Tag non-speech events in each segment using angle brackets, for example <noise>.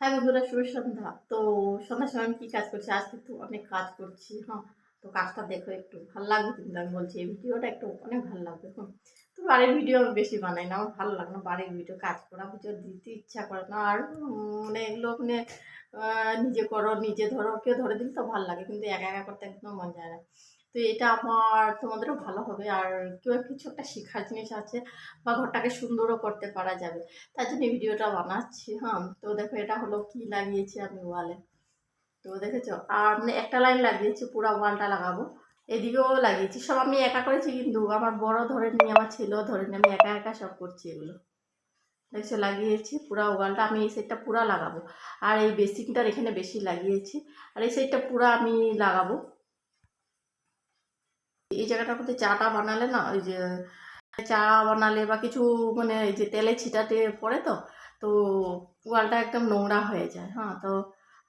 হ্যাঁ বন্ধুরা, শুভ সন্ধ্যা। তো সন্ধ্যার সময় আমি কী কাজ করছি? আজকে তো অনেক কাজ করছি হ্যাঁ। তো কাজটা দেখো, একটু ভালো লাগবে কিন্তু আমি বলছি, এই ভিডিওটা একটু অনেক ভালো লাগবে, হুম। তো বাড়ির ভিডিও আমি বেশি বানাই না, আমার ভালো লাগে না বাড়ির ভিডিও, কাজ করা, ভিডিও দিতে ইচ্ছা করে না। আর মানে এগুলো মানে নিজে করো, নিজে ধরো, কেউ ধরে দিলে তো ভালো লাগে, কিন্তু একা একা করতে একদম মন যায় না। তো এটা আমার তোমাদেরও ভালো হবে। আর কেউ কিছু একটা শেখার জিনিস আছে বা ঘরটাকে সুন্দরও করতে পারা যাবে, তার জন্য ভিডিওটা বানাচ্ছি হ্যাঁ। তো দেখো এটা হলো কি লাগিয়েছি আমি ওয়ালে। তো দেখেছ? আর মানে একটা লাইন লাগিয়েছি, পুরো ওয়ালটা লাগাবো। এদিকেও লাগিয়েছি, সব আমি একা করেছি কিন্তু আমার বড় ধরে নিয়ে আমার ছেলেও ধরে নিয়ে আমি একা একা সব করছি এগুলো। দেখছ? লাগিয়েছি পুরো ওয়ালটা, আমি এই সাইডটা পুরো লাগাবো। আর এই বেসিনটার এখানে বেশি লাগিয়েছি, আর এই সাইডটা পুরো আমি লাগাবো। এই জায়গাটার মধ্যে চাটা বানালে না, ওই যে চা বানালে বা কিছু মানে এই যে তেলে ছিটাতে পড়ে তো তো ওয়ালটা একদম নোংরা হয়ে যায় হ্যাঁ তো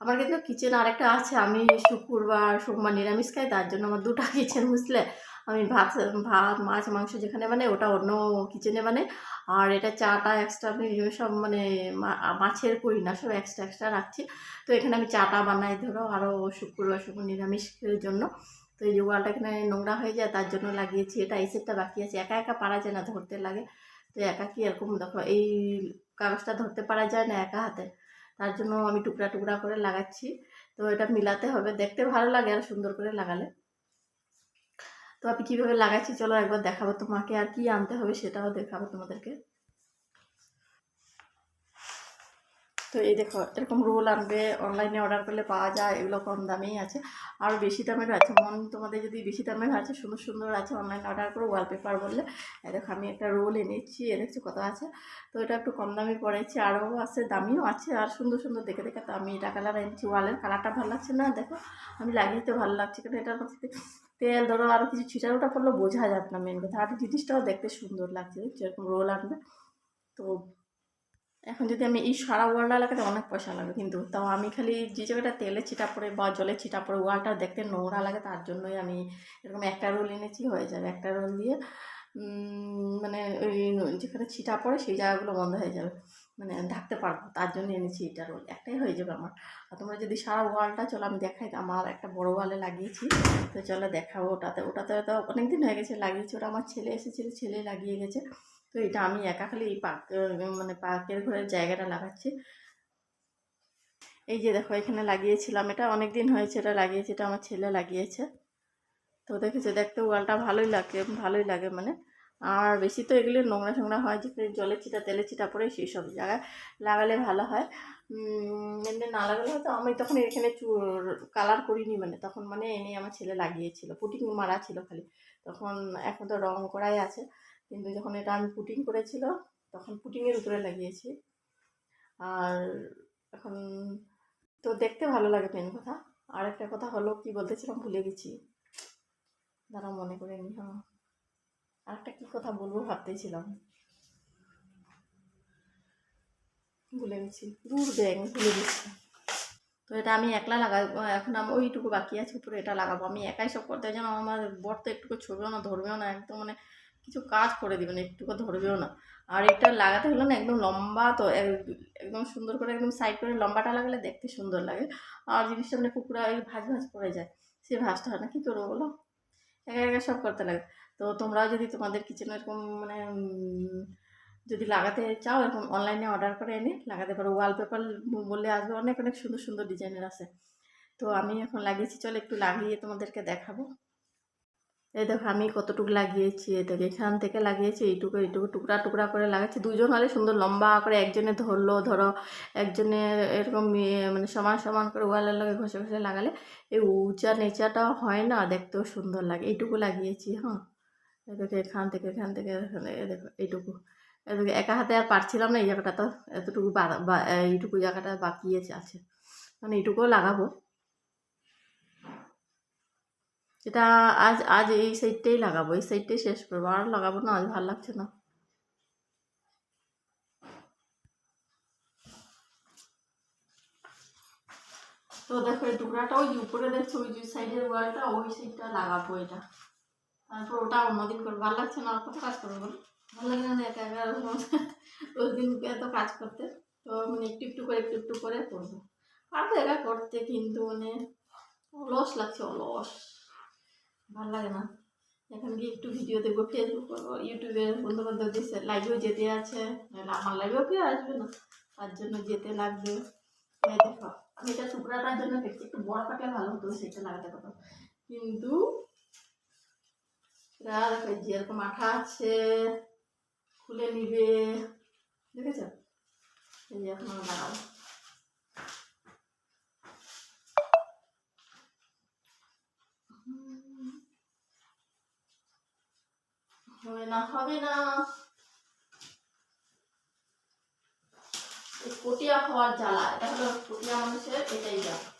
আমার কিন্তু কিচেন আরেকটা আছে, আমি শুক্রবার সোমবার নিরামিষ খাই, তার জন্য আমার দুটো <laughs> কিচেন বুঝলে আমি ভাত ভাত, মাছ, মাংস যেখানে মানে ওটা অন্য কিচেনে মানে আর এটা চাটা এক্সট্রা আমি সব মানে মাছের করি না, সব এক্সট্রা এক্সট্রা রাখছি, তো এখানে আমি চাটা বানাই ধরো আরও শুক্রবার শুক্র নিরামিষের জন্য তো এই ওয়ালটা এখানে নোংরা হয়ে যায়, তার জন্য লাগিয়েছি। এটা এই সেটটা বাকি আছে। একা একা পারা যায় না ধরতে লাগে। তো একা কি এরকম দেখো, এই কাগজটা ধরতে পারা যায় না একা হাতে। তার জন্য আমি টুকরা টুকরা করে লাগাচ্ছি। তো এটা মিলাতে হবে। দেখতে ভালো লাগে আর সুন্দর করে লাগালে। তো আমি কীভাবে লাগাচ্ছি, চলো একবার দেখাবো তোমাকে। আর কি আনতে হবে সেটাও দেখাবো তোমাদেরকে। তো এই দেখো, এরকম রোল আনবে অনলাইনে অর্ডার করলে পাওয়া যায়, এগুলো কম দামেই আছে। আর বেশি দামের আছে, মন তোমাদের যদি বেশি দামের আছে, সুন্দর সুন্দর আছে অনলাইনে অর্ডার করো ওয়ালপেপার বললে। দেখো, আমি একটা রোল এনেছি, এ দেখছি কত আছে? তো এটা একটু কম দামে পড়েছে আরও আছে, দামিও আছে, আর সুন্দর সুন্দর দেখে দেখে তো আমি এটা কালার এনেছি ওয়ালের কালারটা ভালো লাগছে না, দেখো, আমি লাগিয়ে তো ভালো লাগছে কিন্তু এটার মধ্যে তেল, ধরো আরও কিছু ছিটার ওটা করলে বোঝা যাবে না মেন কথা, আর জিনিসটাও দেখতে সুন্দর লাগছে যেরকম রোল আনবে। তো এখন যদি আমি এই সারা ওয়ালটা লাগাতে অনেক পয়সা লাগে, কিন্তু তাও আমি খালি যে জায়গাটা তেলে ছিটা পড়ে বা জলে ছিটা পড়ে ওয়ালটা দেখতে নোংরা লাগে, তার জন্যই আমি এরকম একটা রোল এনেছি, হয়ে যাবে একটা রোল দিয়ে মানে ওই যেখানে ছিটা পড়ে সেই জায়গাগুলো বন্ধ হয়ে যাবে। মানে ঢাকতে পারব, তার জন্য এনেছি এটা রোল একটাই হয়ে যাবে আমার। আর তোমরা যদি সারা ওয়ালটা চলো, আমি দেখাই আমার একটা বড় ওয়ালে লাগিয়েছি, তো চলো দেখাবো ওটাতে। ওটাতে তো অনেক দিন হয়ে গেছে লাগিয়েছি, ওটা আমার ছেলে এসেছিল, ছেলে লাগিয়ে গেছে। তো এটা আমি একা খালি এই পাক মানে পার্কের ঘরের জায়গাটা লাগাচ্ছি। এই যে দেখো, এখানে লাগিয়েছিলাম। এটা অনেক দিন হয়েছে, এটা লাগিয়েছি, এটা আমার ছেলে লাগিয়েছে। তো দেখেছে, দেখতে ওয়ালটা ভালোই লাগে ভালোই লাগে মানে। আর বেশি তো এগুলি নোংরা সোংরা হয়, যে জলে ছিটা তেলে ছিটা পড়ে সেই সব জায়গায় লাগালে ভালো হয়। এমনি না লাগালে হয়তো আমি তখন এখানে কালার করিনি মানে। তখন মানে এনে আমার ছেলে লাগিয়েছিল, পুটিং মারা ছিল খালি। তখন এখন তো রং করাই আছে। কিন্তু যখন এটা আমি পুটিং করেছিল, তখন পুটিংয়ের উপরে লাগিয়েছি। আর এখন তো দেখতে ভালো লাগে মেন কথা। আর একটা কথা হলো, কি বলতেছিলাম ভুলে গেছি। দাঁড়া মনে করে নি হ্যাঁ। আর একটা কী কথা বলব ভাবতেছিলাম। ভুলে গেছি। দূর ব্যাং ভুলে গেছি। তো এটা আমি একলা লাগাই এখন আমি ওইটুকু বাকি আছে, উপরে এটা লাগাবো। আমি একাই সব করতে যেন আমার বর তো একটুকু ছবিও না, ধরবেও না, একদম মানে কিছু কাজ করে দিবে না, একটুকু ধরবেও না। আর এটা লাগাতে হলো না একদম লম্বা তো একদম সুন্দর করে, একদম সাইড করে লম্বাটা লাগালে দেখতে সুন্দর লাগে। আর জিনিসটা মানে কুকুরা এই ভাজ ভাজ পড়ে যায়, সে ভাজটা হয় না। কী করব বলো? একা একা সব করতে লাগে। তো তোমরাও যদি তোমাদের কিচেনে এরকম মানে যদি লাগাতে চাও, এরকম অনলাইনে অর্ডার করে এনে লাগাতে পারো। ওয়ালপেপার বললে আসবে অনেক অনেক সুন্দর সুন্দর ডিজাইনের আছে। তো আমি এখন লাগিয়েছি, চলো একটু লাগিয়ে তোমাদেরকে দেখাবো। এই দেখো আমি কতটুকু লাগিয়েছি, এই দেখো এখান থেকে লাগিয়েছি, এইটুকু এইটুকু, টুকরা টুকরা করে লাগাচ্ছি। দুজন হলে সুন্দর লম্বা করে একজনে ধরলো, ধরো একজনে এরকম মানে সমান সমান করে ওয়ালের লগে ঘষে ঘষে লাগালে, এই উঁচা নেচাটাও হয় না? দেখতেও সুন্দর লাগে। এইটুকু লাগিয়েছি হ্যাঁ? দেখো এখান থেকে এখান থেকে দেখো এইটুকু। এই দেখো একা হাতে আর পারছিলাম না এই জায়গাটা তো এতটুকু এইটুকু জায়গাটা বাকি আছে। মানে এইটুকুও লাগাবো। এটা আজ আজ এই সাইডটাই লাগাবো, এই সাইডটাই শেষ করব, আর লাগাবো না, আজ ভালো লাগছে না। তো দেখো, এই টুকরাটা ওই উপরে দেখছ, ওই যে সাইডের ওয়ালটা ওই সাইডটা লাগাবো এটা। তারপর ওটা অন্যদিন করব। ভালো লাগছে না, আর কত কাজ করব ভালো লাগে না একা একা রোজ <laughs> দিন এত কাজ করতে। তো তো মানে একটু একটু করে, একটু একটু করে করব। পারব একা করতে, কিন্তু মানে অলস লাগছে, অলস। ভালো লাগে না। এখন গিয়ে একটু ভিডিও দেখব ফেসবুক ইউটিউবে বন্ধু বান্ধব দিচ্ছে লাইভেও যেতে আছে, নাহলে আমার লাইভেও কেউ আসবে না। তার জন্য যেতে লাগবে। দেখো, আমি এটা শুক্রাটার জন্য দেখছি, একটু বড় কাটলে ভালো হতো, সেটা লাগাতে পারতাম। কিন্তু দেখো যেরকম আঠা আছে, খুলে নিবে, দেখেছ? এই এখন লাগাবো হবে না হবে না। পটিয়া হওয়ার জ্বালা এটা হলো পটিয়া মানুষের এটাই জ্বালা।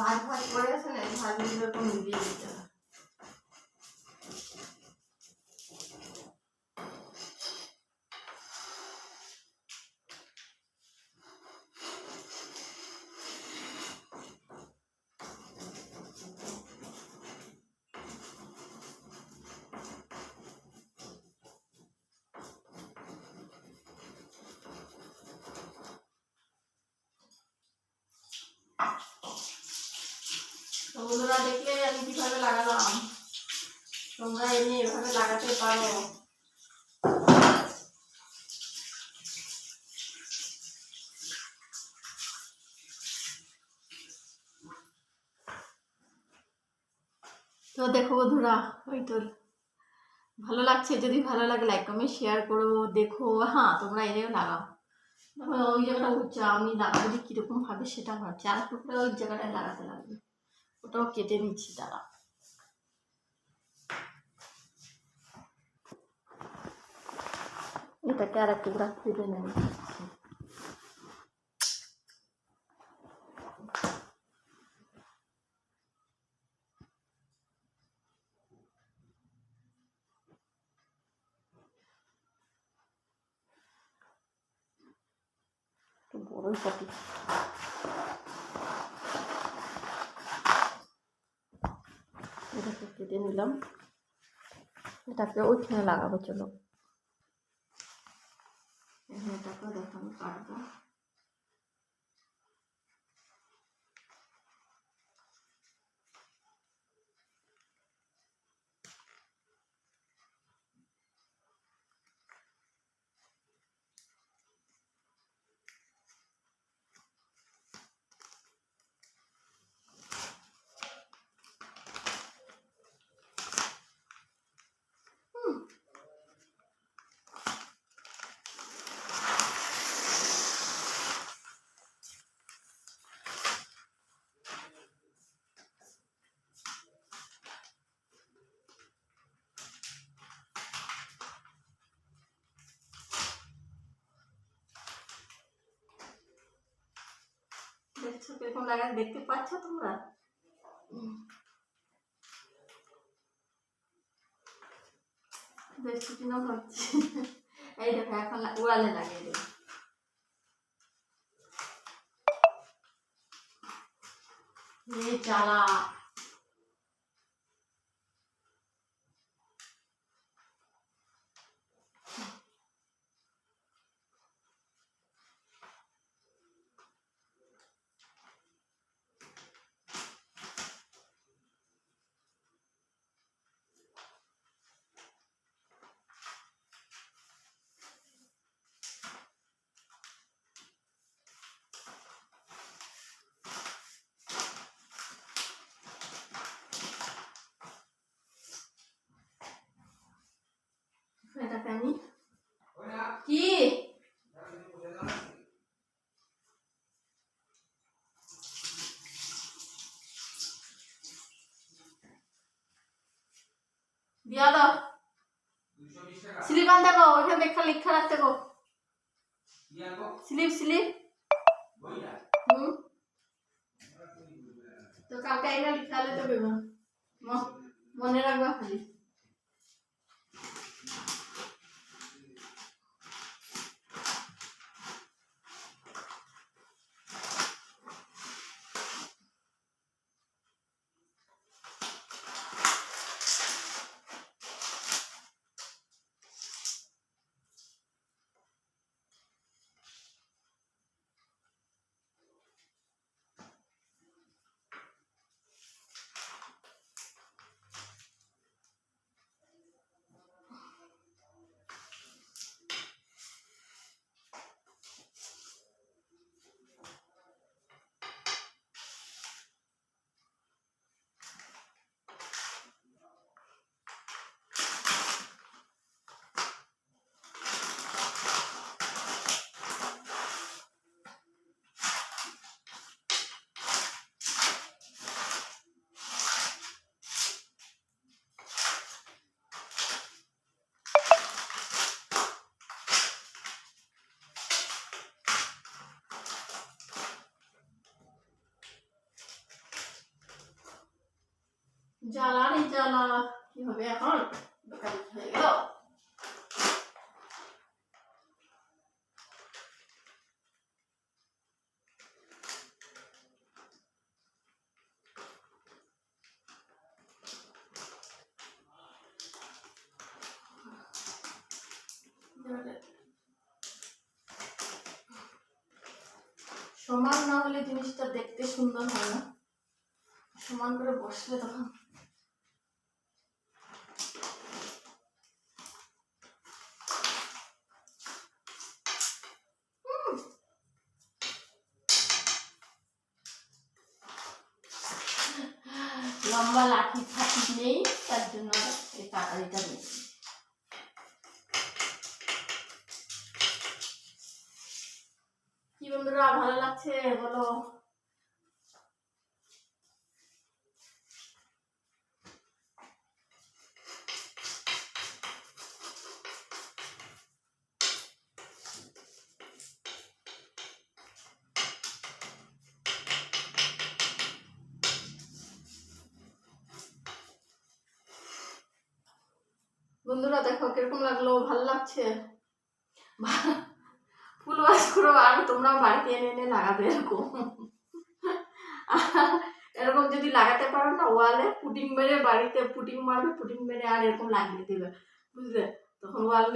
ভাত ভাত করে আছে না এই ভাতগুলো এরকম দিয়ে দিতে হবে তো বন্ধুরা দেখলে আমি কীভাবে লাগালাম তোমরা এনে এভাবে লাগাতে পারো। তো দেখো বন্ধুরা, ওই তো ভালো লাগছে। যদি ভালো লাগে লাইক কমেন্ট শেয়ার করো। দেখো হ্যাঁ তোমরা এনেও লাগাও। ওই জায়গাটা উচ্চা আমি লাগাবো যে কীরকম ভাবে সেটা ভাবছি। আর একটু করে ওই জায়গাটায় লাগাতে লাগবে। ওটাও কেটে নিচ্ছি দাঁড়া এটাকে আর একটু করে কেটে নেব একটু বড়ই কাটি এটাকে কেটে নিলাম। এটাকে ওইখানে লাগাবো চলো। কীরকম লাগানো দেখতে পাচ্ছ তোমরা? উম। কিছু এই দেখো এখন উড়ালে লাগিয়ে দেবো এটাকে আমি কি দিয়া দাও। স্লিপ আনতে গো, ওইখানে দেখা লিখা রাখতে গো। Slip slip. হুম। তো কালকে এটা লিখালে তো বেবা। মনে রাখবা খালি। জ্বালা কি হবে এখন দোকান হয়ে গেল সমান না হলে জিনিসটা দেখতে সুন্দর হয় না। সমান করে বসলে তখন হুম। লম্বা লাঠি ফাঁকি নেই তার জন্য এই তাড়াতাড়িটা নিয়েছি কি বন্ধুরা ভালো লাগছে? বলো। বন্ধুরা, দেখো কীরকম লাগল, ভালো লাগছে? ফুল ওয়াশ করো, আর তোমরা বাড়িতে এনে এনে লাগাবে এরকম। এরকম যদি লাগাতে পারো না, ওয়ালে পুটিং মেরে বাড়িতে পুটিং মারবে, পুটিং মেরে আর এরকম লাগিয়ে দেবে, বুঝলে? তখন ওয়াল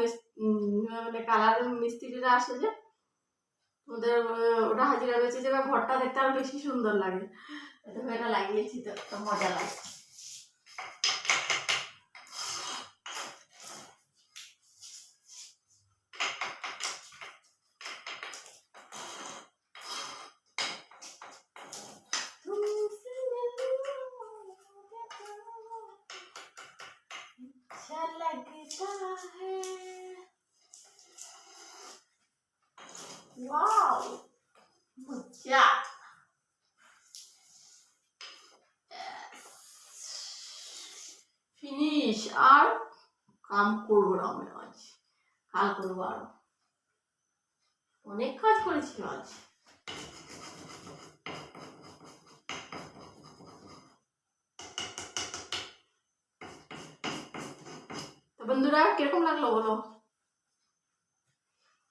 মানে কালার মিস্ত্রিরা আসে যে, ওদের, ওটা হাজিরা বেঁচে যাবে ঘরটা দেখতে আরও বেশি সুন্দর লাগে। এটা লাগিয়েছি তো মজা লাগে আর কাম করব না আমি আজ। কাল করব আর। অনেক কাজ করেছি আজ। বন্ধুরা, কীরকম লাগল বলো?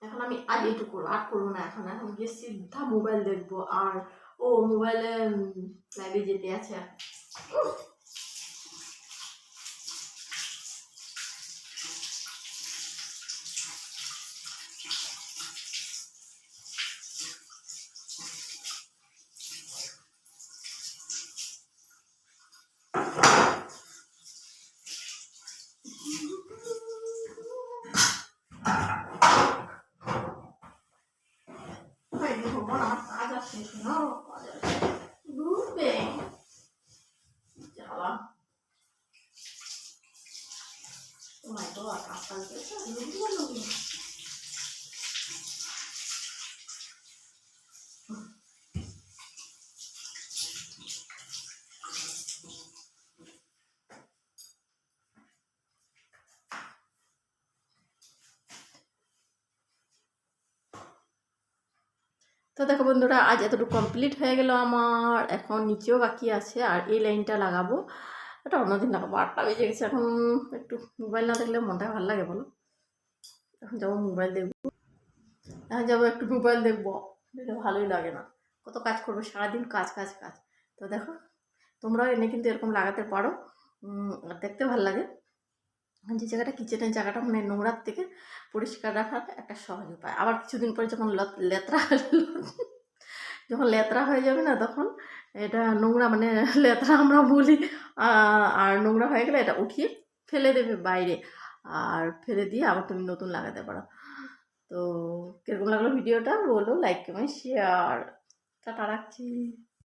এখন আমি আজ এটু করব, আর করব না এখন। এখন গিয়ে সিদ্ধা মোবাইল দেখব। আর ও মোবাইলে লাইব্রেরি যেতে আছে। তো দেখো বন্ধুরা, আজ এতটুকু কমপ্লিট হয়ে গেল আমার। এখন নিচেও বাকি আছে, আর এই লাইনটা লাগাবো। এটা অন্যদিন লাগাবো, আটটা বেজে গেছে এখন। একটু মোবাইল না দেখলে মনটা ভালো লাগে বলো। এখন যাব মোবাইল দেখব। এখন যাব একটু মোবাইল দেখব। এটা ভালোই লাগে না। কত কাজ করব, সারাদিন কাজ কাজ কাজ। তো দেখো, তোমরাও এনে কিন্তু এরকম লাগাতে পারো। দেখতে ভালো লাগে। যে জায়গাটা কিচেনের জায়গাটা মানে নোংরার থেকে পরিষ্কার রাখার একটা সহজ উপায়। আবার কিছুদিন পরে যখন লত- লেত্রা <laughs> যখন লেত্রা হয়ে যাবে না তখন এটা নোংরা মানে লেত্রা আমরা বলি আর নোংরা হয়ে গেলে এটা উঠিয়ে ফেলে দেবে বাইরে। আর ফেলে দিয়ে আবার তুমি নতুন লাগাতে পারো। তো কীরকম লাগল ভিডিওটা? বলো লাইক কমেন্ট শেয়ার টাটা রাখছি।